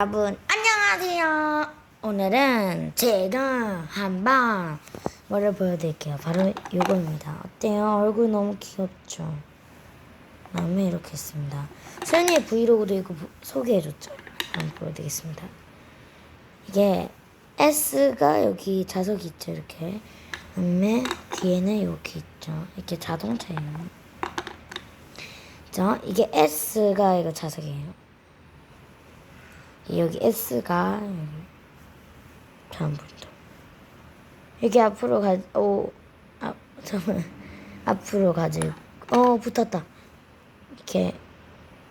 여러분 안녕하세요. 오늘은 제가 한방 뭐를 보여드릴게요. 바로 이거입니다. 어때요? 얼굴 너무 귀엽죠? 다음에 이렇게 했습니다. 수현이의 브이로그도 이거 부- 소개해줬죠? 한번 보여드리겠습니다. 이게 S가 여기 자석이 있죠 이렇게. 다음에 뒤에는 여기 있죠. 이게 자동차예요. 죠? 이게 S가 이거 자석이에요. 여기 S가 여기 잘안 보인다. 여기 앞으로 가, 오, 아, 잠깐 앞으로 가지고, 어, 붙었다. 이렇게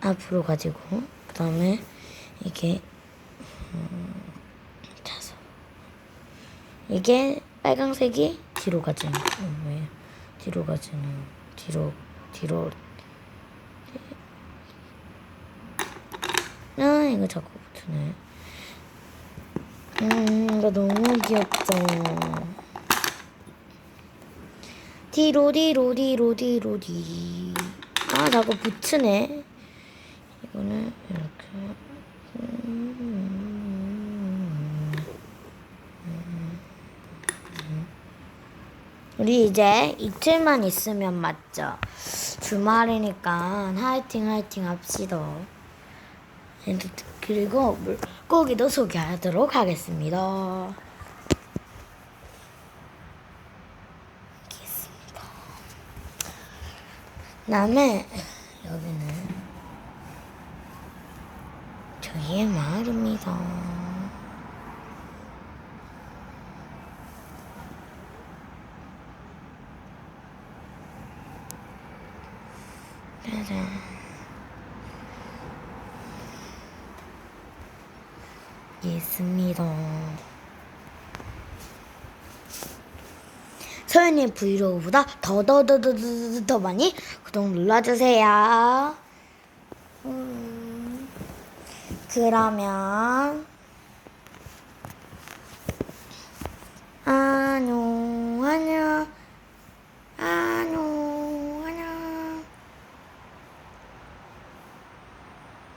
앞으로 가지고, 그 다음에 이게, 음, 자서. 이게 빨강색이 뒤로 가지는, 어, 왜? 뒤로 가지는, 뒤로, 뒤로. 아, 이거 자꾸 붙으네. 음, 이거 너무 귀엽죠. 뒤. 아, 자꾸 붙으네. 이거는 이렇게. 우리 이제 이틀만 있으면 맞죠? 주말이니까 화이팅 화이팅 합시다. 그리고 물고기도 소개하도록 하겠습니다. 알겠습니다. 그다음에 여기는 저희의 마을입니다. 짜잔. 있습니다. 서연이 브이로그보다 더더더더더 더 많이 구독 눌러주세요. 음, 그러면